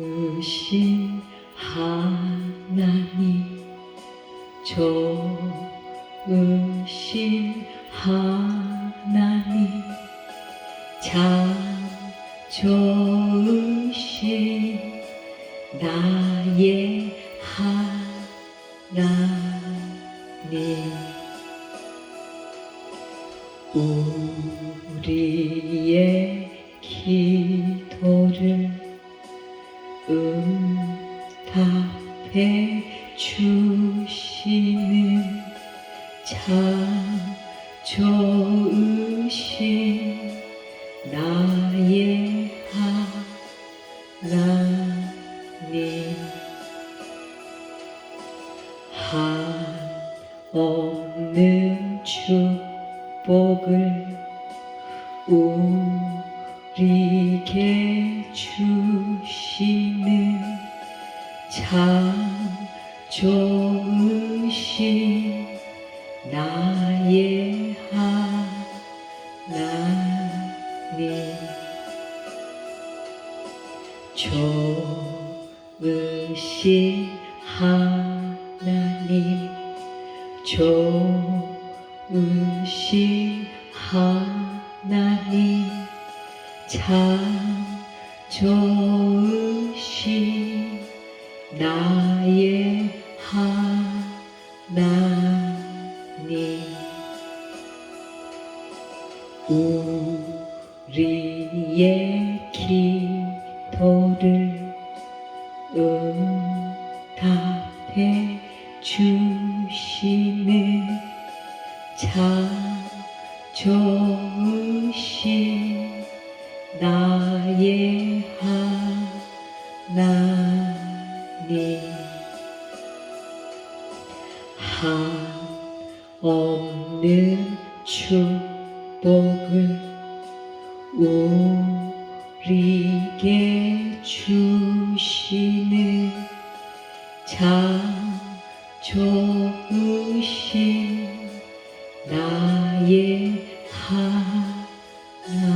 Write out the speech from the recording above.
좋으신 하나님 좋으신 하나님 참 좋으신 나의 하나님 우리의 기도를 응답해 주시는 참 좋으신 나의 하나님 한없는 축복을 우리에게 주시는 참 좋으신 나의 하나님. 좋으신 하나님. 좋으신 하나님. 참 좋으신 나의 하나님. 우리의 기도를 응답해 주시는 참 좋으신 나의 하없는 축복을 우리게 주시는 참 좋으신 나의 하나님.